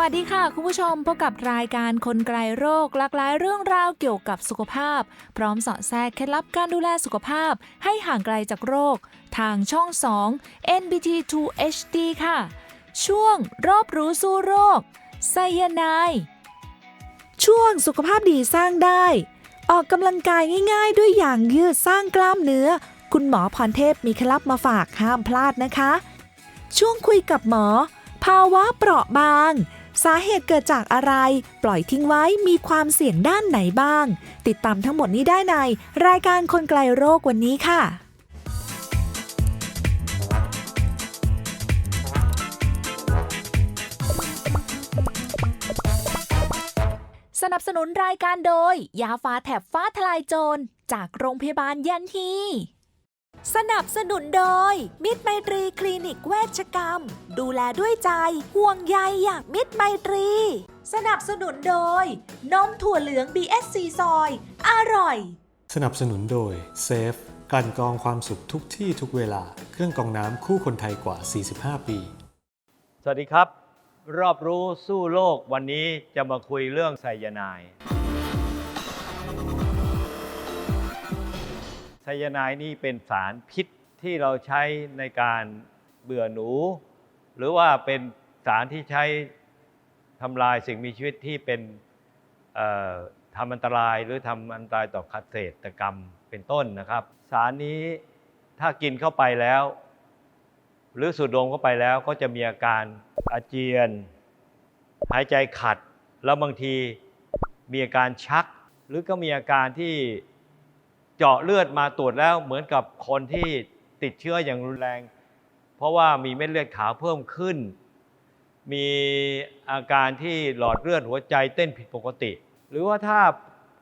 วัสดีค่ะ คุณผู้ชมพบกับรายการคนไกลโรคหลากหลายเรื่องราวเกี่ยวกับสุขภาพ พร้อมสอดแทรกเคล็ดลับการดูแลสุขภาพ ให้ห่างไกลจากโรค ทางช่อง 2 NBT 2 HD ค่ะ ช่วงรอบรู้สู้โรคไซยาไนายช่วงสุขภาพดีสร้างได้ ออกกำลังกายง่ายๆ ด้วยอย่างยืดสร้างกล้ามเนื้อ คุณหมอพรเทพมีเคล็ดลับมาฝากห้ามพลาดนะคะ ช่วงคุยกับหมอ ภาวะเปราะบาง สาเหตุเกิดจากอะไร ปล่อยทิ้งไว้มีความเสี่ยงด้านไหนบ้าง ติดตามทั้งหมดนี้ได้ใน รายการคนไกลโรควันนี้ค่ะสนับสนุนรายการโดย ยาฟ้าแถบฟ้าทลายโจร จากโรงพยาบาลยันฮี สนับสนุนโดย มิตรไมตรีคลินิกเวชกรรม ดูแลด้วยใจ ห่วงใยอย่างมิตรไมตรี สนับสนุนโดย นมถั่วเหลือง BSC ซอย อร่อย สนับสนุนโดยเซฟกลั่นกรองความสุขทุกที่ทุกเวลา เครื่องกรองน้ำคู่คนไทยกว่า 45 ปี สวัสดีครับ รอบรู้สู้โลกวันนี้จะมาคุยเรื่องไซยาไนด์ ซยาไนด์นี่เป็นสารพิษที่เราใช้ในการเบื่อหนู หรือว่าเป็นสารที่ใช้ทำลายสิ่งมีชีวิตที่เป็นทำอันตรายหรือทำอันตรายต่อเกษตรกรรมเป็นต้นนะครับ สารนี้ถ้ากินเข้าไปแล้ว หรือสูดดมเข้าไปแล้วก็จะมีอาการอาเจียน หายใจขัด แล้วบางทีมีอาการชัก หรือก็มีอาการที่ เจาะเลือดมาตรวจแล้วเหมือนกับคนที่ติดเชื้ออย่างรุนแรง เพราะว่ามีเม็ดเลือดขาวเพิ่มขึ้น มีอาการที่หลอดเลือดหัวใจเต้นผิดปกติ หรือว่าถ้า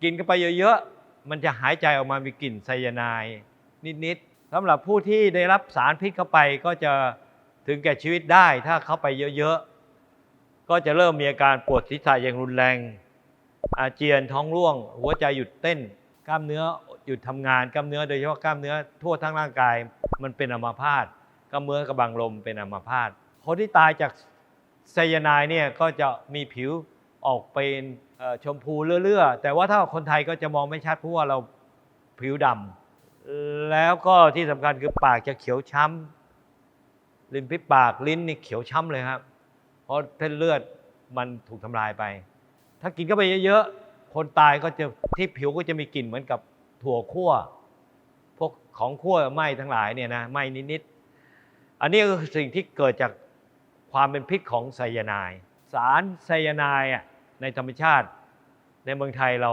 กินเข้าไปเยอะๆ มันจะหายใจออกมามีกลิ่นไซยาไนด์นิดๆสำหรับผู้ที่ได้รับสารพิษเข้าไปก็จะถึงแก่ชีวิตได้ถ้าเข้าไปเยอะๆ ก็จะเริ่มมีอาการปวดศีรษะอย่างรุนแรง อาเจียนท้องร่วง หัวใจหยุดเต้น กล้ามเนื้อ หยุดทำงานกล้ามเนื้อโดยเฉพาะกล้ามเนื้อทั่วทั้งร่างกายมันเป็นอัมพาตกล้ามเนื้อกระบังลมเป็นอัมพาตคนที่ตายจากไซยาไนด์เนี่ยก็จะมีผิวออกเป็นชมพูเลื่อๆแต่ว่าถ้าคนไทยก็จะมองไม่ชัดเพราะว่าเราผิวดำแล้วก็ที่สำคัญคือปากจะเขียวช้ำริมฝีปากลิ้นนี่เขียวช้ำเลยครับ เพราะเส้นเลือดมันถูกทำลายไป ถ้ากินเข้าไปเยอะๆคนตายก็จะที่ผิวก็จะมีกลิ่นเหมือนกับ ถั่วคั่วพวกของคั่วไหม้ทั้งหลายเนี่ยนะไหม้นิดๆอันนี้ก็คือสิ่งที่เกิดจากความเป็นพิษของไซยาไนด์สารไซยาไนด์อะในธรรมชาติ ในเมืองไทยเรา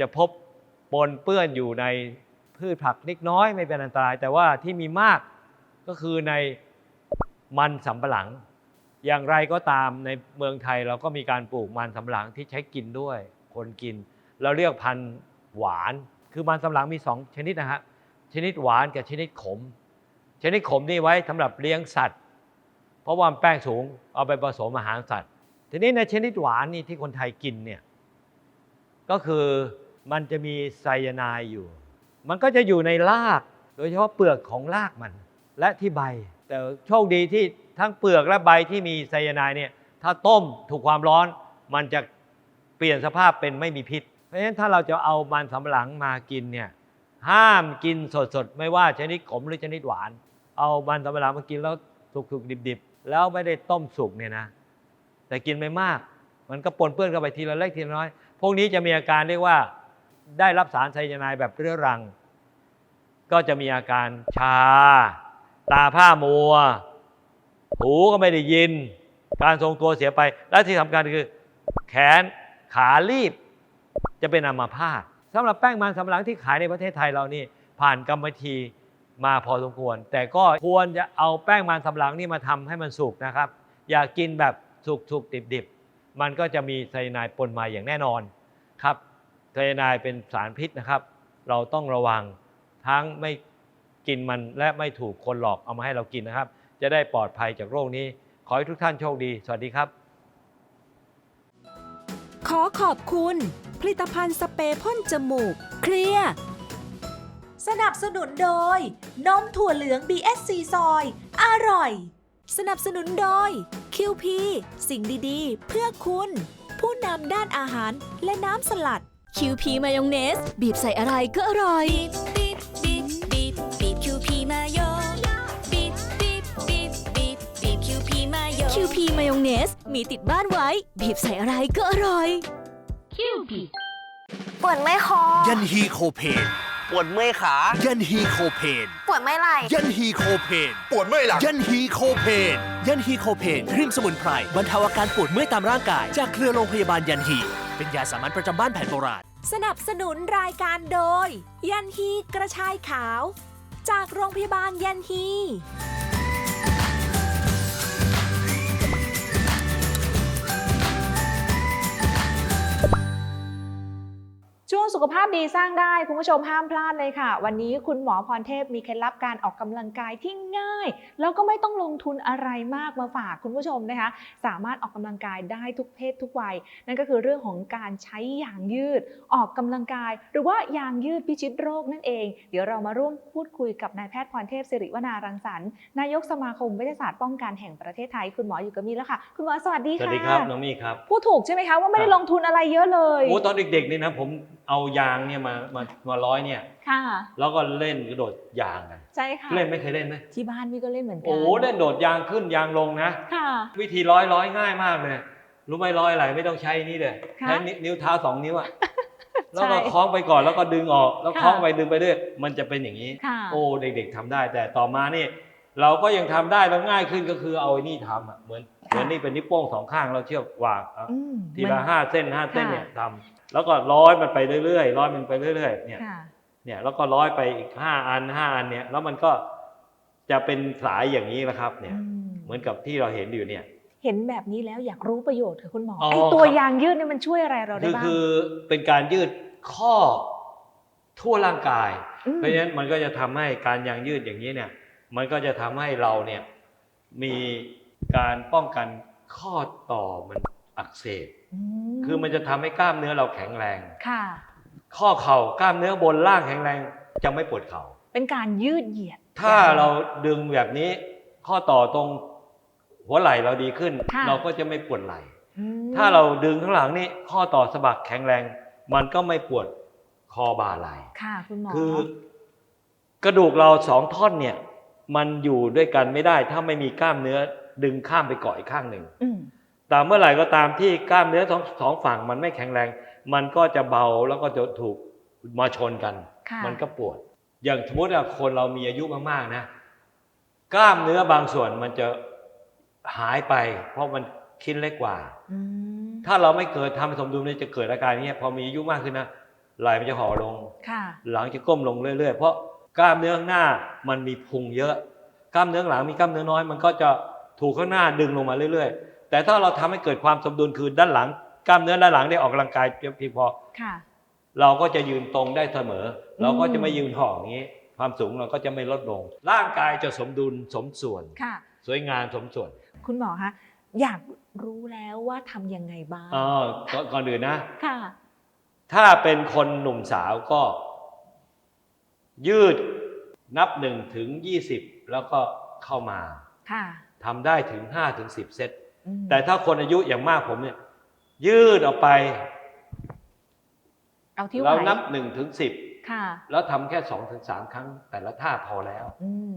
จะพบปนเปื้อนอยู่ในพืชผักเล็กน้อยไม่เป็นอันตราย แต่ว่าที่มีมากก็คือในมันสำปะหลัง อย่างไรก็ตามในเมืองไทยเราก็มีการปลูกมันสำปะหลังที่ใช้กินด้วย คนกิน เราเรียกพันธุ์หวาน คือมันสำหลังมีสองชนิดนะฮะ ชนิดหวานกับชนิดขม ชนิดขมนี่ไว้สำหรับเลี้ยงสัตว์ เพราะว่ามันแป้งสูงเอาไปผสมอาหารสัตว์ ทีนี้ในชนิดหวานนี่ที่คนไทยกินเนี่ย ก็คือมันจะมีไซยาไนด์อยู่ มันก็จะอยู่ในราก โดยเฉพาะเปลือกของรากมัน และที่ใบ แต่โชคดีที่ทั้งเปลือกและใบที่มีไซยาไนด์เนี่ย ถ้าต้มถูกความร้อน มันจะเปลี่ยนสภาพเป็นไม่มีพิษ ราะฉะนั้นถ้าเราจะเอามันสำปะหลังมากินเนี่ยห้ามกินสดๆ ไม่ว่าชนิดขมหรือชนิดหวาน เอามันสำปะหลังมากินแล้วสุกๆดิบๆ แล้วไม่ได้ต้มสุกเนี่ยนะ แต่กินไม่มาก มันก็ปนเปื้อนเข้าไปทีละเล็กทีละน้อย พวกนี้จะมีอาการเรียกว่าได้รับสารไซยาไนด์แบบเรื้อรัง ก็จะมีอาการชา ตาผ้ามัว หูก็ไม่ได้ยิน การทรงตัวเสียไป และที่สำคัญคือ แขนขาลีบ จะเป็นอัมาพาตสำหรับแป้งมันสำปะหลังที่ขายในประเทศไทยเรานี่ผ่านกรรมวิธีมาพอสมควร แต่ก็ควรจะเอาแป้งมันสำปะหลังนี่มาทำให้มันสุกนะครับ อย่ากินแบบสุกๆดิบๆมันก็จะมีไซยาไนปนมาอย่างแน่นอนครับไซยาไนเป็นสารพิษนะครับ เราต้องระวังทั้งไม่กินมันและไม่ถูกคนหลอกเอามาให้เรากินนะครับ จะได้ปลอดภัยจากโรคนี้ ขอให้ทุกท่านโชคดี สวัสดีครับ ขอขอบคุณ ผลิตภัณฑ์สเปรย์พ่นจมูก เคลียร์สนับสนุนโดย นมถั่วเหลือง BSC ซอย อร่อย สนับสนุนโดย QP สิ่งดีๆ เพื่อคุณ ผู้นำด้านอาหารและน้ำสลัด QP มายองเนส บีบใส่อะไรก็อร่อย บีบบีบบีบบีบคิวพีมาโยบีบบีบบีบบีบบีบคิวพีมาโย QP มายองเนส มีติดบ้านไว้ บีบใส่อะไรก็อร่อย ปวดไม่คอ ยันฮีโคเพน ปวดเมื่อยขา ยันฮีโคเพน ปวดไม่ไหล่ยันฮีโคเพน ปวดเมื่อยหลัง ยันฮีโคเพน ยันฮีโคเพนครีมสมุนไพรบรรเทาอาการปวดเมื่อยตามร่างกาย จากเครือโรงพยาบาลยันฮี เป็นยาสามัญประจำบ้านแผนโบราณ สนับสนุนรายการโดย ยันฮีกระชายขาว จากโรงพยาบาลยันฮี วงสุขภาพดีสร้างได้คุณผู้ชมห้ามพลาดเลยค่ะ วันนี้คุณหมอพรเทพมีเคล็ดลับการออกกำลังกายที่ง่าย แล้วก็ไม่ต้องลงทุนอะไรมากมาฝากคุณผู้ชมนะคะ สามารถออกกำลังกายได้ทุกเพศทุกวัย นั่นก็คือเรื่องของการใช้ยางยืดออกกำลังกาย หรือว่ายางยืดพิชิตโรคนั่นเอง เดี๋ยวเรามาร่วมพูดคุยกับนายแพทย์พรเทพสิริวนารังสรรค์นายกสมาคมวิทยาศาสตร์ป้องกันแห่งประเทศไทยคุณหมออยู่กับมีแล้วค่ะ คุณหมอสวัสดีสวัค่ะสดีครับน้องมี่ครับพูดถูกใช่ไหมคะว่าไม่ได้ครับลงทุนอะไรเยอะเลยโอ้ตอนเด็กๆนี่นะผม เอายางเนี่ยมามามาร้อยเนี่ย ค่ะ แล้วก็เล่นกระโดดยางกันใช่ค่ะ เล่นไม่เคยเล่นไหมที่บ้านพี่ก็เล่นเหมือนกัโอ้เล่นโดดยางขึ้นยางลงนะ ค่ะ วิธีร้อยร้อยง่ายมากเลยรู้ไหมร้อยอะไรไม่ต้องใช้นี่เลยค่ะใช้นิ้วนิ้วเท้าสองนิ้วอะแล้วก็ใช่คล้องไปก่อนแล้วก็ดึงออก แล้วค่ะคล้องไปดึงไปเรื่อยมันจะเป็นอย่างนี้ค่ะโอ้เด็ก ๆทำได้ แต่ต่อมานี่ เราก็ยังทำได้แล้วง่ายขึ้นก็คือเอาไอ้นี่ทำอะเหมือนเหมือนนี่เป็นนิ้วโป้งสองข้างเราเชือกวางเอาอืมทีมัละนห้าเส้นห้าเส้นค่ะเนี่ยทำ แล้วก็ร้อยมันไปเรื่อยๆร้อยมันไปเรื่อยๆเนี่ยค่ะเนี่ยแล้วก็ร้อยไปอีกห้าอันห้าอันเนี่ยแล้วมันก็จะเป็นสายอย่างนี้แหละครับ เนี่ยอืมเหมือนกับที่เราเห็นอยู่เนี่ย เห็นแบบนี้แล้วอยากรู้ประโยชน์ค่ะคุณหมออ๋อไอตัวครับยางยืดเนี่ยมันช่วยอะไรเราได้คือบ้างคือเป็นการยืดข้อทั่วร่างกายมเพราะฉะนั้นมันก็จะทำให้การยางยืดอย่างนี้เนี่ย มันก็จะทำให้เราเนี่ยมีการป้องกันข้อต่อมันอักเสบ คือมันจะทำให้กล้ามเนื้อเราแข็งแรงค่ะ ข้อเข่ากล้ามเนื้อบนล่างแข็งแรงจะไม่ปวดเข่า เป็นการยืดเหยียด ถ้าเราดึงแบบนี้ ข้อต่อตรงหัวไหล่เราดีขึ้นค่ะเราก็จะไม่ปวดไหล่อืมถ้าเราดึงข้างหลังนี่ข้อต่อสะบักแข็งแรง มันก็ไม่ปวดคอบ่าไหล่ค่ะคุณหมอคือกระดูกเราสองท่อนเนี่ย มันอยู่ด้วยกันไม่ได้ ถ้าไม่มีกล้ามเนื้อดึงข้ามไปเกาะอีกข้างหนึ่งอืม แต่เมื่อไหร่ก็ตามที่กล้ามเนื้อสองสองฝั่งมันไม่แข็งแรง มันก็จะเบาแล้วก็จะถูกมาชนกันค่ะมันก็ปวด อย่างสมมติว่าคนเรามีอายุมากๆนะ กล้ามเนื้อบางส่วนมันจะหายไป เพราะมันชิ้นเล็กกว่าอืมถ้าเราไม่เกิดทำให้สมดุลเนี่ยจะเกิดอาการนี้พอมีอายุมากขึ้นนะไหล่มันจะห่อลงค่ะหลังจะก้มลงเรื่อยๆ เพราะกล้ามเนื้อข้างหน้ามันมีพุงเยอะ กล้ามเนื้อข้างหลังมีกล้ามเนื้อน้อย มันก็จะถูกข้างหน้าดึงลงมาเรื่อยๆ แต่ถ้าเราทำให้เกิดความสมดุลคือด้านหลัง กล้ามเนื้อด้านหลังได้ออกกำลังกายเพียงพอค่ะเราก็จะยืนตรงได้เสมออืมเราก็จะไม่ยืนห่ออย่างนี้ ความสูงเราก็จะไม่ลดลง ร่างกายจะสมดุลสมส่วนค่ะสวยงามสมส่วน คุณหมอคะอยากรู้แล้วว่าทำยังไงบ้างอ๋อก่อนก่อนอื่นนะค่ะ ถ้าเป็นคนหนุ่มสาวก็ ยืดนับหนึ่งถึงยี่สิบแล้วก็เข้ามาค่ะทำได้ถึงห้าถึงสิบเซตอืม แต่ถ้าคนอายุอย่างมากผมเนี่ย ยืดออกไป เอาที่ไหวเรานับหนึ่งถึงสิบค่ะแล้วทำแค่สองถึงสามครั้ง แต่ละท่าพอแล้วอืม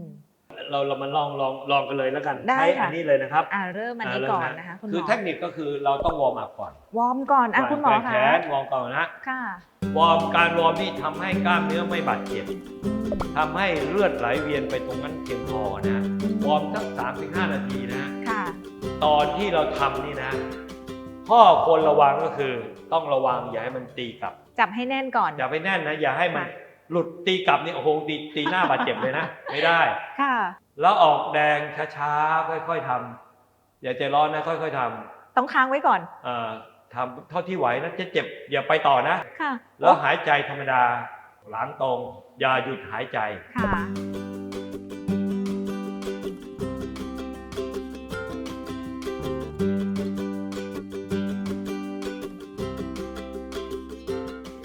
เราเรามาลองลองลองกันเลยแล้วกันได้ใช้ค่ะอันนี้เลยนะครับอ่าเริ่มอันนี้าเริ่มก่อนนะคะคุณหมอคือเทคนิคก็คือเราต้องวอร์มอัพก่อน วอร์มก่อนอะคุณหมอแกว่งคะแขนวอร์มก่อนนะค่ะวอร์มการวอร์มนี่ทำให้กล้ามเนื้อไม่บาดเจ็บทำให้เลือดไหลเวียนไปตรงนั้นเพียงพอนะวอร์มสักสามถึงห้านาทีนะค่ะ ตอนที่เราทำนี่นะ ข้อควรระวังก็คือ ต้องระวังอย่าให้มันตีกลับ จับให้แน่นก่อน อย่าไปแน่นนะ อย่าให้มันค่ะหลุดตีกลับนี่โอ้โหตีตีหน้าบาดเจ็บเลยนะ ไม่ได้ ค่ะ แล้วออกแดงช้าๆค่อย ๆทำอย่าใจร้อนนะค่อย ๆทต้องค้างไว้ก่อนำเอ่อทำเท่าที่ไหวนะจะเจ็บอย่าไปต่อนะ ค่ะ แล้วหายใจธรรมดาหลังตรง อย่าหยุดหายใจค่ะ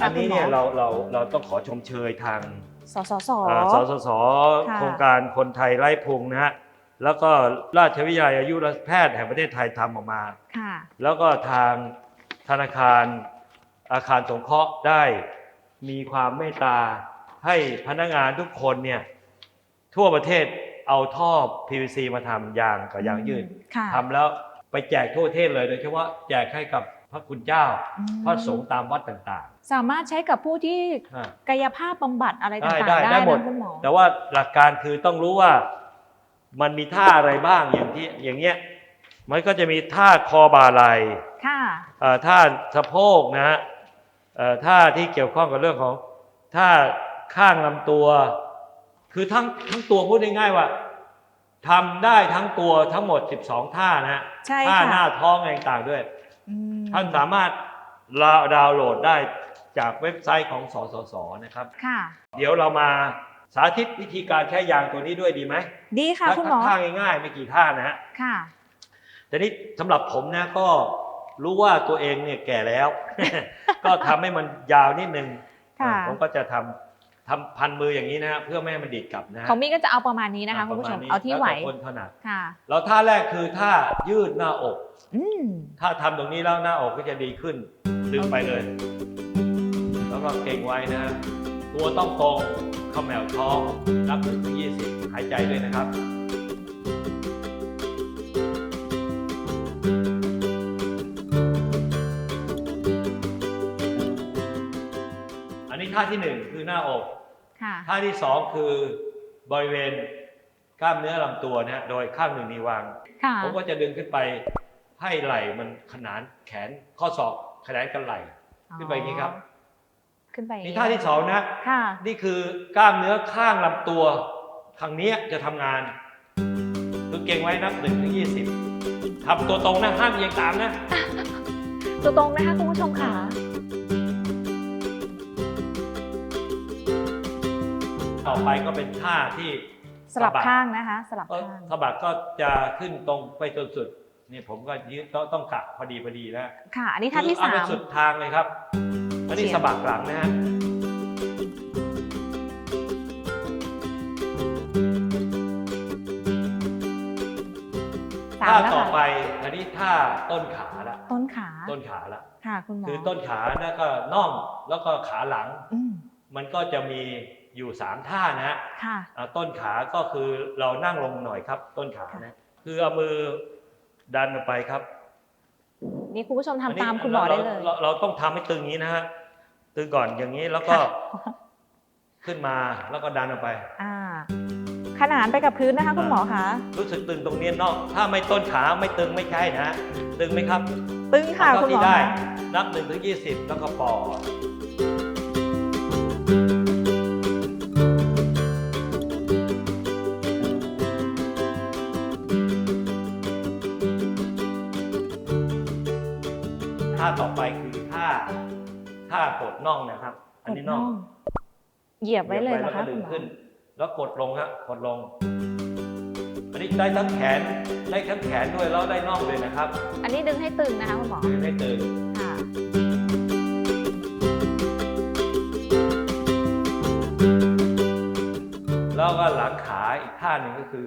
อันนี้เนี่ยคุณหมอเราเราเราต้องขอชมเชยทางสสส อ่าสสสค่ะ โครงการคนไทยไร้พุงนะฮะแล้วก็ราชวิทยาลัยอายุรแพทย์แห่งประเทศไทยทำออกมา ค่ะ แล้วก็ทางธนาคารอาคารสงเคราะห์ได้มีความเมตตาให้พนักงานทุกคนเนี่ยทั่วประเทศเอาท่อ PVC มาทำยางกับยางยืดค่ะ ทำแล้วไปแจกทั่วประเทศเลยโดยเฉพาะแจกให้กับ พระคุณเจ้าอืมพระสงฆ์ตามวัดต่างสามารถใช้กับผู้ที่ๆอะกายภาพบำบัดอะไรต่างๆได้ได้ได้หมด นะคุณหมอ แต่ว่าหลักการคือต้องรู้ว่ามันมีท่าอะไรบ้างอย่างที่อย่างเงี้ยมันก็จะมีท่าคอบ่าไหลค่ะ เอ่อท่าสะโพกนะฮะเอ่อท่าที่เกี่ยวข้องกับเรื่องของท่าข้างลำตัว คือทั้งทั้งตัวพูดง่ายๆว่าทำได้ทั้งตัวทั้งหมด 12 ท่านะฮะใช่ท่าค่ะ หน้าท้องอะไรต่างๆด้วยอืม ท่านสามารถดาวน์โหลดได้จากเว็บไซต์ของสสสนะครับ ค่ะ เดี๋ยวเรามาสาธิตวิธีการใช้ยางตัวนี้ด้วยดีไหมดีค่ะคุณหมอท่าง่ายๆ ไม่กี่ท่านะฮะค่ะแต่นี้สำหรับผมนะก็รู้ว่าตัวเองเนี่ยแก่แล้ว ก็ทำให้มันยาวนิดนึงค่ะผมก็จะทำ ทำพันมืออย่างนี้นะฮะเพื่อไม่ให้มันดีดกลับนะฮะของมี่ก็จะเอาประมาณนี้นะคะคุณผู้ชมประณนี้เอาที่ไหวแล้แต่คนถนัดค่ะแล้วท่าแรกคือท่ายืดหน้าอก อืมถ้าทำตรงนี้แล้วหน้าอกก็จะดีขึ้นดึงไปเลย แล้วก็เก่งไว้นะฮะตัวต้องตรงเขมแมวท้องนับถึงยี่สิบหายใจด้วยนะครับ ท่าที่หนึ่งคือหน้าอกค่ะ ท่าที่สองคือบริเวณกล้ามเนื้อลำตัวนะฮะโดยข้างหนึ่งนิ้ววาง ค่ะ ผมก็จะดึงขึ้นไปให้ไหล่มันขนานแขนข้อศอกขนานกันไหล่ ขึ้นไปอย่างนี้ครับ ขึ้นไปอย่งนี่ท่าที่สองนะ ค่ะ นี่คือกล้ามเนื้อข้างลำตัวทางเนี้ยจะทำงาน คือเก่งไว้นับหนึ่งถึงยี่สิบทำตัวตรงนะ ห้ามเอียงตามนะ ตัวตรงนะคะคุณผู้ชมค่ะ ต่อไปก็เป็นท่าที่สลับสะบัดข้างนะคะ สลับก็ข้างสะบัดก็จะขึ้นตรงไปจนสุดนี่ผมก็ยืดต้องต้องกะพอดีพอดีแล้วค่ะ อันนี้ท่าที่คือสาเอาไปมสุดทางเลยครับอันนี้เฉียงสะบักหลังนะฮะสาท่ามแล้วต่อค่ะไปอันนี้ท่าต้นขาละต้นขาต้นขาละค่ะคุณหมอคือต้นขานะก็น่องแล้วก็ขาหลังอืมมันก็จะมี อยู่สามท่านะฮะค่ะ อ่าต้นขาก็คือเรานั่งลงหน่อยครับ ต้นขานะคือเอามือดันออกไปครับนี่คุณผู้ชมทำนนี้ตามคุณหมอได้เลย ราเราเราต้องทำให้ตึงอย่างนี้นะฮะตึงก่อนอย่างนี้แล้วก็ค่ะ ขึ้นมาแล้วก็ดันออกไป อ่า ขนานไปกับพื้นนะคะคุณหมอคะ รู้สึกตึงตรงนี้เนาะถ้าไม่ต้นขาไม่ตึงไม่ใช่นะตึงไหมครับตึงค่ะ เอาคุณหมที่อได้ คะนับหนึ่งถึงยี่สิบแล้วก็ปอด ต่อไปคือท่าท่ากดน่องนะครับ อันนี้น่องเหยียบไว้เลยหนะแล้วคะก็ดึคุงณหมอขึ้น แล้วกดลงฮะกดลง อันนี้ได้ทั้งแขนได้ทั้งแขนด้วยแล้วได้น่องด้วยนะครับ อันนี้ดึงให้ตึงนะคะคุณหมอดึงให้ตึงค่ะแล้วก็หลังขาอีกท่าหนึ่งก็คือ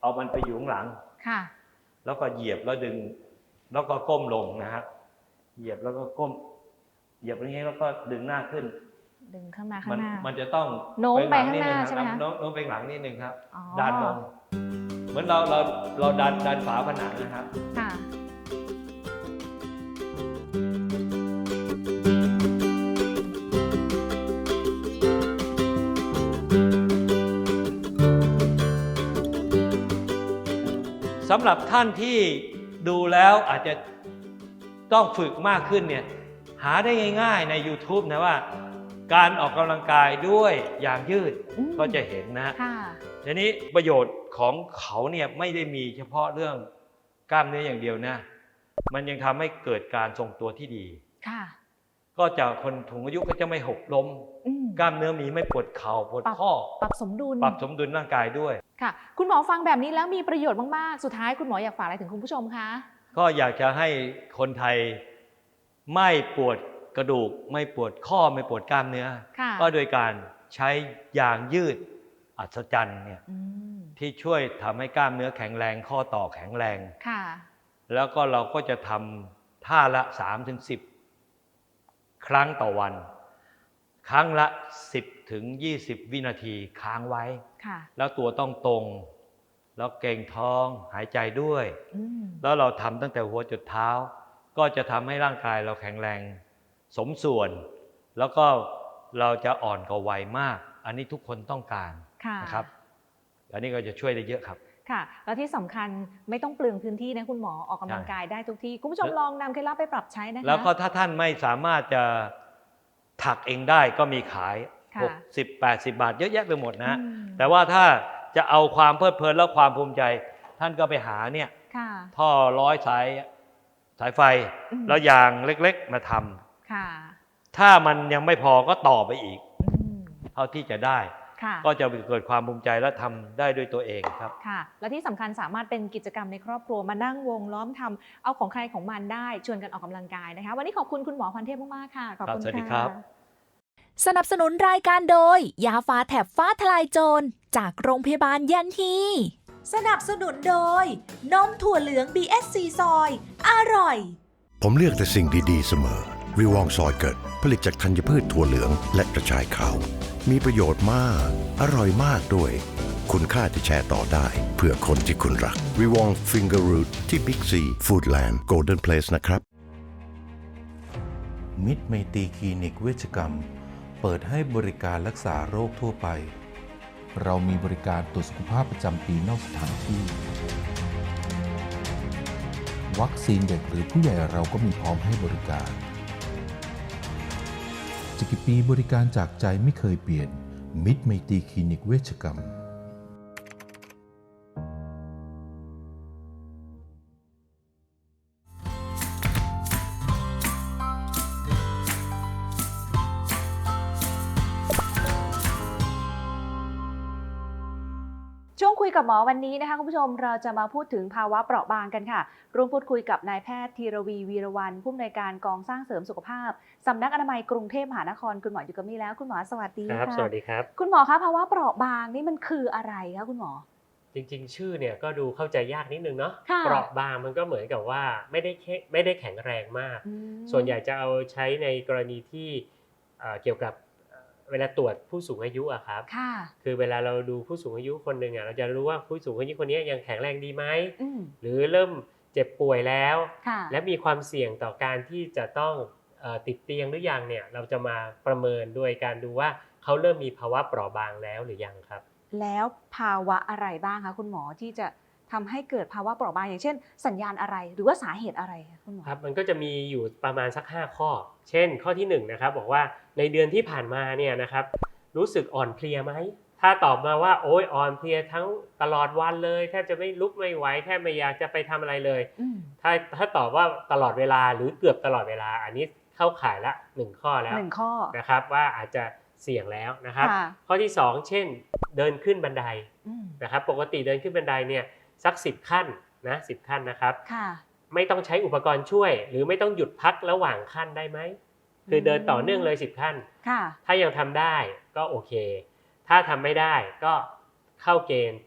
เอามันไปอยู่ข้างหลังค่ะ แล้วก็เหยียบแล้วดึง แล้วก็ก้มลงนะฮะ เหยียบแล้วก็ก้ม เหยียบอย่างนี้แล้วก็ดึงหน้าขึ้น ดึงข้างหน้าข้ามังหน้ามันจะต้องโน้มไปลัข้างหน้าดงใช่ไหมรับคะโน้มโน้มไปหลังนิดนึงครับอ๋อดันลงเหมือนเราเราเราดันดันฝาผนังนะครับค่ะสำหรับท่านที่ดูแล้วอาจจะ ต้องฝึกมากขึ้นเนี่ยหาได้ง่ายๆใน YouTube นะว่า การออกกำลังกายด้วยอย่างยืดอืมก็จะเห็นนะค่ะทีนี้ประโยชน์ของเขาเนี่ยไม่ได้มีเฉพาะเรื่องกล้ามเนื้ออย่างเดียวนะ มันยังทำให้เกิดการทรงตัวที่ดีค่ะก็จะคนถุงอายุก็จะไม่หกล้มอืมกล้ามเนื้อมีไม่ปวดเข่าปวดปรับข้อ ปรับสมดุล ปรับสมดุลร่างกายด้วย ค่ะ คุณหมอฟังแบบนี้แล้วมีประโยชน์มาก ๆ สุดท้ายคุณหมออยากฝากอะไรถึงคุณผู้ชมคะ ก็อยากจะให้คนไทยไม่ปวดกระดูก ไม่ปวดข้อไม่ปวดกล้ามเนื้อ ค่ะก็โดยการใช้ยางยืดอัศจรรย์เนี่ยอืมที่ช่วยทำให้กล้ามเนื้อแข็งแรง ข้อต่อแข็งแรง ค่ะแล้วก็เราก็จะทำท่าละ3ถึง10 ครั้งต่อวัน ครั้งละ 10ถึง20 วินาทีค้างไว้ ค่ะ แล้วตัวต้องตรง แล้วเก่งท้องหายใจด้วยอืมแล้วเราทำตั้งแต่หัวจุดเท้า ก็จะทำให้ร่างกายเราแข็งแรงสมส่วน แล้วก็เราจะอ่อนกว่าวัยมาก อันนี้ทุกคนต้องการค่ะนะครับ อันนี้ก็จะช่วยได้เยอะครับค่ะแล้วที่สำคัญไม่ต้องเปลืองพื้นที่นะคุณหมอออกกำลังกายได้ทุกที่ คุณผู้ชมลองนำเคล็ดลับไปปรับใช้นะคะแล้วก็ถ้าท่านไม่สามารถจะถักเองได้ก็มีขายค่ะ60 80 บาทเยอะแยะไปหมดนะอืมแต่ว่าถ้า จะเอาความเพลิดเพลินและความภูมิใจ ท่านก็ไปหาเนี่ยค่ะท่อร้อยสายสายไฟอืมแล้วยางเล็กๆมาทำค่ะ ถ้ามันยังไม่พอก็ต่อไปอีกอืมเท่าที่จะได้ค่ะก็จะเกิดความภูมิใจและทำได้ด้วยตัวเองครับค่ะ และที่สำคัญสามารถเป็นกิจกรรมในครอบครัวมานั่งวงล้อมทำเอาของใครของมันได้ชวนกันออกกำลังกายนะคะ วันนี้ขอบคุณคุณหมอพันเทพมากๆค่ะขอบคุณครับสวัสดีะครับ สนับสนุนรายการโดย ยาฟ้าแถบฟ้าทลายโจร จากโรงพยาบาลยันฮีสนับสนุนโดย นมถั่วเหลือง BSC ซอย อร่อย ผมเลือกแต่สิ่งดีๆเสมอวิวองซอยเกิด ผลิตจากธัญพืชถั่วเหลืองและกระชายขาว มีประโยชน์มาก อร่อยมากด้วย คุณค่าที่แชร์ต่อได้ เพื่อคนที่คุณรักวิวองฟิงเกอร์รูทที่บิ๊กซีฟู้ดแลนด์โกลเด้นเพลสนะครับ มิตรไมตรีคลินิกเวชกรรม เปิดให้บริการรักษาโรคทั่วไป เรามีบริการตรวจสุขภาพประจำปีนอกสถานที่ วัคซีนเด็กหรือผู้ใหญ่เราก็มีพร้อมให้บริการจะกี่ปีบริการจากใจไม่เคยเปลี่ยน มิตรไมตรีคลินิกเวชกรรม กับหมอวันนี้นะคะคุณผู้ชมเราจะมาพูดถึงภาวะเปราะบางกันค่ะ ร่วมพูดคุยกับนายแพทย์ธีรวีวีรวันผู้อำนวยการกองสร้างเสริมสุขภาพสำนักอนามัยกรุงเทพมหานครคุณหมออยู่กับมี่แล้ว คุณหมอสวัสดีครับค่ะสวัสดีครับ คุณหมอคะภาวะเปราะบางนี่มันคืออะไรคะคุณหมอ จริงๆ ชื่อเนี่ยก็ดูเข้าใจยากนิดนึงเนาะค่ะเปราะบางมันก็เหมือนกับว่าไม่ได้แค่ไม่ได้แข็งแรงมากอืมส่วนใหญ่จะเอาใช้ในกรณีที่เอ่อเกี่ยวกับ เอ่อเวลาตรวจผู้สูงอายุอะครับ ค่ะ คือเวลาเราดูผู้สูงอายุคนหนึ่งอะเราจะรู้ว่าผู้สูงอายุคนนี้ยังแข็งแรงดีไหมอืมหรือเริ่มเจ็บป่วยแล้ว ค่ะและมีความเสี่ยงต่อการที่จะต้องเอ่อติดเตียงหรือยังเนี่ยเราจะมาประเมินโดยการดูว่าเขาเริ่มมีภาวะเปราะบางแล้วหรือยังครับ แล้วภาวะอะไรบ้างคะคุณหมอที่จะทำให้เกิดภาวะเปราะบางอย่างเช่น สัญญาณอะไรหรือว่าสาเหตุอะไรคะคุณหมอ ครับมันก็จะมีอยู่ประมาณสัก 5 ข้อ เช่นข้อที่1นงนะครับบอกว่าในเดือนที่ผ่านมาเนี่ยนะครับรู้สึกอ่อนเพลียไหมถ้าตอบมาว่าโอ้ยอ่อนเพลียทั้งตลอดวันเลยแทบจะไม่ลุกไม่ไหวแทบไม่อยากจะไปทำอะไรเลยอืมถ้าถ้าตอบว่าตลอดเวลาหรือเกือบตลอดเวลา อันนี้เข้าข่ายละ1ข้อแล้วหนึ่งข้อนะครับว่าอาจจะเสี่ยงแล้วนะครับค่ะข้อที่ 2 เช่น เดินขึ้นบันไดอืมนะครับปกติเดินขึ้นบันไดเนี่ยสัก 10 ขั้นนะสิขั้นนะครับค่ะ ไม่ต้องใช้อุปกรณ์ช่วย หรือไม่ต้องหยุดพักระหว่างขั้นได้ไหมคือเดินต่อเนื่องเลย10ขั้นค่ะถ้ายังทำได้ก็โอเค ถ้าทำไม่ได้ก็เข้าเกณฑ์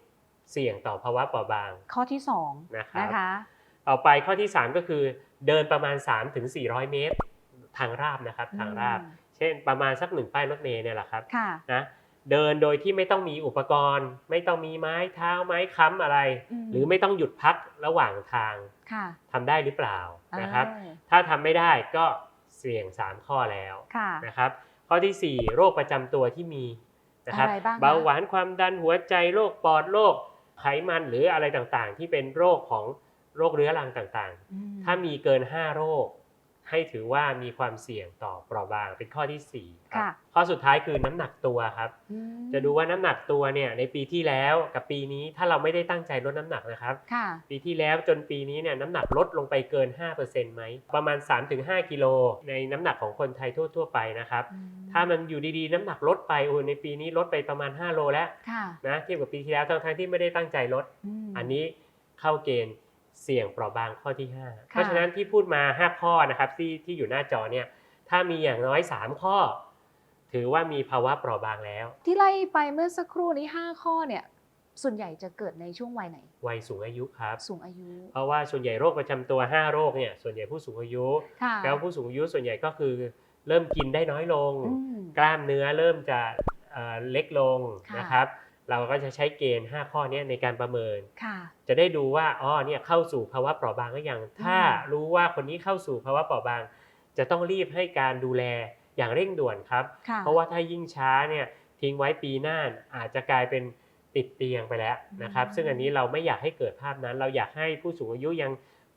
เสี่ยงต่อภาวะเปราะบาง ข้อที่สองนะครับนะคะต่อไปข้อที่ 3 ก็คือเดินประมาณ 3-400เมตร ทางราบนะครับทางราบอืมเช่นประมาณสักหนึ่งป้ายรถเมล์เนี่ยแหละครับค่ะนะ เดินโดยที่ไม่ต้องมีอุปกรณ์ ไม่ต้องมีไม้เท้าไม้ค้ำอะไรอืมหรือไม่ต้องหยุดพักระหว่างทางค่ะทำได้หรือเปล่านะครับอ่าถ้าทำไม่ได้ก็เสี่ยง 3 ข้อแล้วค่ะนะครับ ข้อทีสี่4 โรคประจำตัวที่มีนะครับอะไรบ้างคะเบาหวานความดันหัวใจโรคปอดโรคไขมันหรืออะไรต่างๆ ที่เป็นโรคของโรคเรื้อรังต่างอืมๆถ้ามีเกิน 5 โรค ให้ถือว่ามีความเสี่ยงต่อเปราะบางเป็นข้อที่4ครับค่ะข้อสุดท้ายคือน้ำหนักตัวครับอืมจะดูว่าน้ำหนักตัวเนี่ยในปีที่แล้วกับปีนี้ถ้าเราไม่ได้ตั้งใจลดน้ำหนักนะครับค่ะปีที่แล้วจนปีนี้เนี่ยน้ำหนักลดลงไปเกิน5%ไหมประมาณ 3-5 กิโลในน้ำหนักของคนไทยทั่ว ๆ ไปนะครับ ถ้ามันอยู่ดีๆ น้ำหนักลดไปโอ้ยในปีนี้ลดไปประมาณ 5 โลแล้วค่ะนะเทียบกับปีที่แล้วทั้งๆที่ไม่ได้ตั้งใจลดมอันนี้เข้าเกณฑ์ เสี่ยงเปราะบางข้อที่ 5 เพราะฉะนั้นที่พูดมา 5 ข้อนะครับที่ที่อยู่หน้าจอเนี่ยถ้ามีอย่างน้อย 3 ข้อ ถือว่ามีภาวะเปราะบางแล้ว ที่ไล่ไปเมื่อสักครู่นี้ 5 ข้อเนี่ยส่วนใหญ่จะเกิดในช่วงวัยไหน วัยสูงอายุครับ สูงอายุ เพราะว่าส่วนใหญ่โรคประจำตัว 5 โรคเนี่ยส่วนใหญ่ผู้สูงอายุค่ะแล้วผู้สูงอายุส่วนใหญ่ก็คือเริ่มกินได้น้อยลงอืมกล้ามเนื้อเริ่มจะเอ่อเล็กลงค่ะนะครับ เราก็จะใช้เกณฑ์ 5 ข้อเนี้ในการประเมินค่ะจะได้ดูว่าอ๋อเนี่ยเข้าสู่ภาวะเปราะบางหรือยัง ถ้ารู้ว่าคนนี้เข้าสู่ภาวะเปราะบาง จะต้องรีบให้การดูแลอย่างเร่งด่วนครับค่ะเพราะว่าถ้ายิ่งช้าเนี่ยทิ้งไว้ปีหน้าอาจจะกลายเป็นติดเตียงไปแล้วนะครับอืมซึ่งอันนี้เราไม่อยากให้เกิดภาพนั้น เราอยากให้ผู้สูงอายุยัง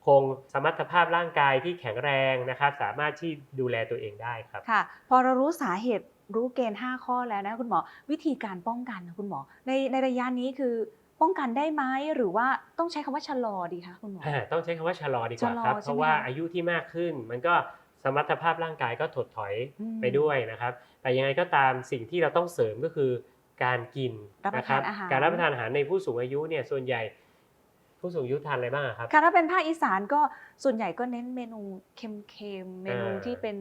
คงสมรรถภาพร่างกายที่แข็งแรงนะครับ สามารถที่ดูแลตัวเองได้ครับ ค่ะ พอเรารู้สาเหตุ รู้เกณฑ์ 5 ข้อแล้วนะคุณหมอ วิธีการป้องกันนะคุณหมอ ในในระยะนี้คือป้องกันได้ไหมหรือว่าต้องใช้คำว่าชะลอดีคะคุณหมออ่าต้องใช้คำว่าชะลอดีกว่าชะลอครับใช่ไหมเพราะว่าคะอายุที่มากขึ้น มันก็สมรรถภาพร่างกายก็ถดถอยอืมไปด้วยนะครับ แต่ยังไงก็ตามสิ่งที่เราต้องเสริมก็คือการกินรับประนะคทารันอาหารการรับประทานอาหารในผู้สูงอายุเนี่ยส่วนใหญ่ผู้สูงอายุทานอะไรบ้างอะครับค่ะถ้าเป็นภาคอีสานก็ส่วนใหญ่ก็เน้นเมนูเค็มๆเมนูอ่าที่เป็น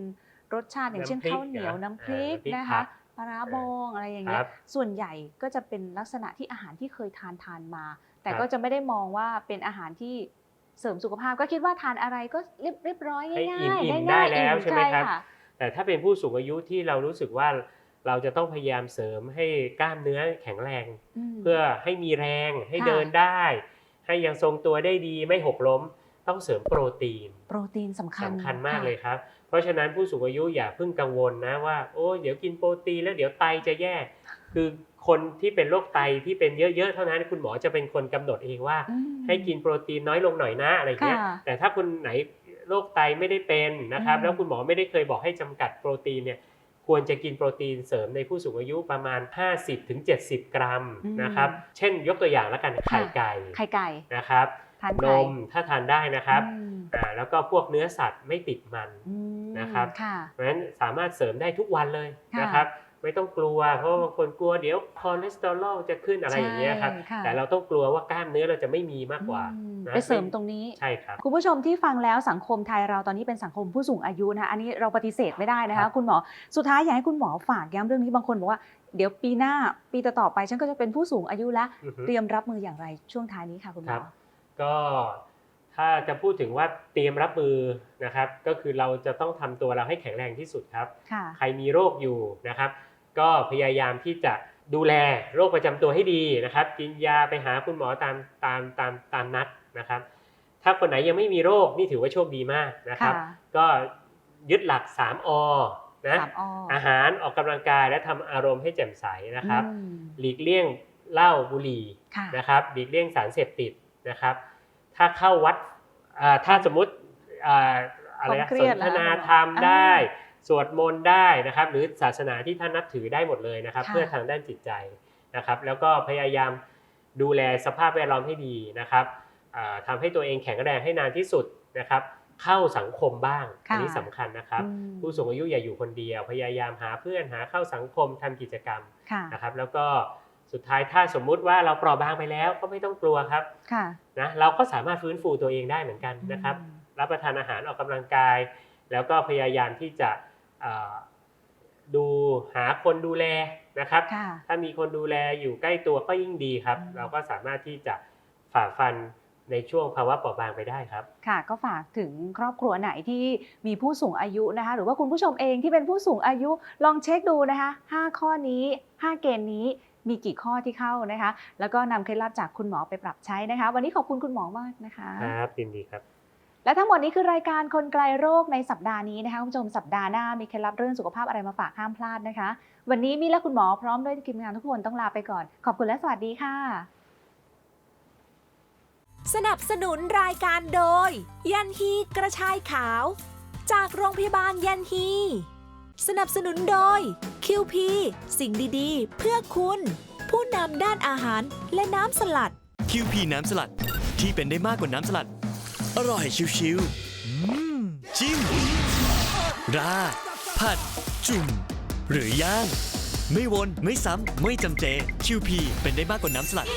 รสชาติอย่างเช่นน้ำพริกข้าวเหนียวนะน้ำพริกอ่าน้ำพริกนะครัคะบปลาร้าบองอะไรอย่างเงี้ครัยบส่วนใหญ่ก็จะเป็นลักษณะที่อาหารที่เคยทานทานมา แต่ครับก็จะไม่ได้มองว่าเป็นอาหารที่เสริมสุขภาพก็คิดว่าทานอะไรก็เรียบเรียบร้อยให้ง่ายอิ่มๆอิ่มได้ง่ายๆแล้วอิ่ใช่ไหมครับค่ะแต่ถ้าเป็นผู้สูงอายุที่เรารู้สึกว่าเราจะต้องพยายามเสริมให้กล้ามเนื้อแข็งแรงมเพื่อให้มีแรงให้ค่ะเดินได้ ให้ยังทรงตัวได้ดีไม่หกล้ม ต้องเสริมโปรตีน โปรตีนสำคัญสำคัญมากะเลยครับเพ ราะฉะนั้นผู้สูงอายุอย่าเพิ่งกังวลนะว่าโอ้ยเดี๋ยวกินโปรตีนแล้วเดี๋ยวไตจะแย่ คือคนที่เป็นโรคไตที่เป็นเยอะๆเท่านั้นคุณหมอจะเป็นคนกำหนดเองว่าอืมให้กินโปรตีนน้อยลงหน่อยนะอะไรเงี้ยค่ะแต่ถ้าคนไหนโรคไตไม่ได้เป็นนะครับอืมแล้วคุณหมอไม่ได้เคยบอกให้จำกัดโปรตีนเนี่ยควรจะกินโปรตีนเสริมในผู้สูงอายุประมาณ 50-70 กรัมนะครับ เช่นยกตัวอย่างแล้วกันไข่ไก่ไข่ไก่นะครับ ทานนไข่มถ้าทานได้นะครับอืมอ่าแล้วก็พวกเนื้อสัตว์ไม่ติดมัน อืมนะครับ ค่ะ เพราะฉะนั้นสามารถเสริมได้ทุกวันเลยค่ะนะครับไม่ต้องกลัวเพราะว่าบางคนกลัวเดี๋ยวคอเลสเตอรอลจะขึ้นอะไรอย่างเงี้ยครับใช่ค่ะ แต่เราต้องกลัวว่ากล้ามเนื้อเราจะไม่มีมากกว่าอืมนะไปเสริมตรงนี้ ใช่ครับ คุณผู้ชมที่ฟังแล้วสังคมไทยเราตอนนี้เป็นสังคมผู้สูงอายุนะคะอันนี้เราปฏิเสธไม่ได้นะครัคะ บ คุณหมอสุดท้ายอยากให้คุณหมอฝากย้ำเรื่องนี้บางคนบอกว่าเดี๋ยวปีหน้าปีต่อๆไปฉันก็จะเป็นผู้สูงอายุแล้ว อือฮึ เตรียมรับมืออย่างไรช่วงท้ายนี้ค่ะคุณหมครัอบ ก็ถ้าจะพูดถึงว่าเตรียมรับมือนะครับ ก็คือเราจะต้องทำตัวเราให้แข็งแรงที่สุดครับค่ะใครมีโรคอยู่นะครับ ก็พยายามที่จะดูแลโรคประจำตัวให้ดีนะครับ กินยาไปหาคุณหมอตามตามตามตามนัดนะครับ ถ้าคนไหนยังไม่มีโรคนี่ถือว่าโชคดีมากนะครับค่ะก็ยึดหลัก 3อนะสามออาหารออกกำลังกายและทำอารมณ์ให้แจ่มใสนะครับอืมหลีกเลี่ยงเหล้าบุหรี่ค่ะนะครับ หลีกเลี่ยงสารเสพติด นะครับถ้าเข้าวัดอ่าถ้าสมมติอ่าอะไรนะความเครีสยดนเหรอทคะนาคุณหมอธรรมอ่าได้สวดมนต์ได้นะครับ หรือศาสนาที่ท่านนับถือได้หมดเลยนะครับค่ะเพื่อทางด้านจิตใจนะครับ แล้วก็พยายามดูแลสภาพแวดล้อมให้ดีนะครับอ่าทำให้ตัวเองแข็งแรงให้นานที่สุดนะครับ เข้าสังคมบ้างค่ะอันี้สำคัญนะครับอืมผู้สูงอายุอย่าอยู่คนเดียว พยายามหาเพื่อนหาเข้าสังคมทำกิจกรรมค่ะนะครับ แล้วก็ สุดท้ายถ้าสมมุติว่าเราเปราะบางไปแล้วก็ไม่ต้องกลัวครับค่ะนะเราก็สามารถฟื้นฟูตัวเองได้เหมือนกันนะครับอืมรับประทานอาหารออกกำลังกาย แล้วก็พยายามที่จะเอ่อดูหาคนดูแลนะครับค่ะถ้ามีคนดูแลอยู่ใกล้ตัวก็ยิ่งดีครับอืมเราก็สามารถที่จะฝ่าฟันในช่วงภาวะเปราะบางไปได้ครับ ค่ะ ก็ฝากถึงครอบครัวไหนที่มีผู้สูงอายุนะคะ หรือว่าคุณผู้ชมเองที่เป็นผู้สูงอายุลองเช็คดูนะคะ 5 ข้อนี้ 5 เกณฑ์นี้ มีกี่ข้อที่เข้านะคะ แล้วก็นำเคล็ดลับจากคุณหมอไปปรับใช้นะคะ วันนี้ขอบคุณคุณหมอมากนะคะครับยินดีครับและทั้งหมดนี้คือรายการคนไกลโรคในสัปดาห์นี้นะคะคุณผู้ชมสัปดาห์หน้ามีเคล็ดลับเรื่องสุขภาพอะไรมาฝากห้ามพลาดนะคะ วันนี้มีและคุณหมอพร้อมด้วยทีมงานทุกคนต้องลาไปก่อน ขอบคุณและสวัสดีค่ะ สนับสนุนรายการโดย ยันฮีกระชายขาว จากโรงพยาบาลยันฮี สนับสนุนโดย QP สิ่งดีๆ เพื่อคุณ ผู้นำด้านอาหารและน้ำสลัดคิวพีน้ำสลัดที่เป็นได้มากกว่าน้ำสลัด อร่อยชิวๆอืมจิ้มราดผัด จุ่ม หรือย่าง ไม่วน ไม่ซ้ำ ไม่จำเจคิวพีเป็นได้มากกว่าน้ำสลัด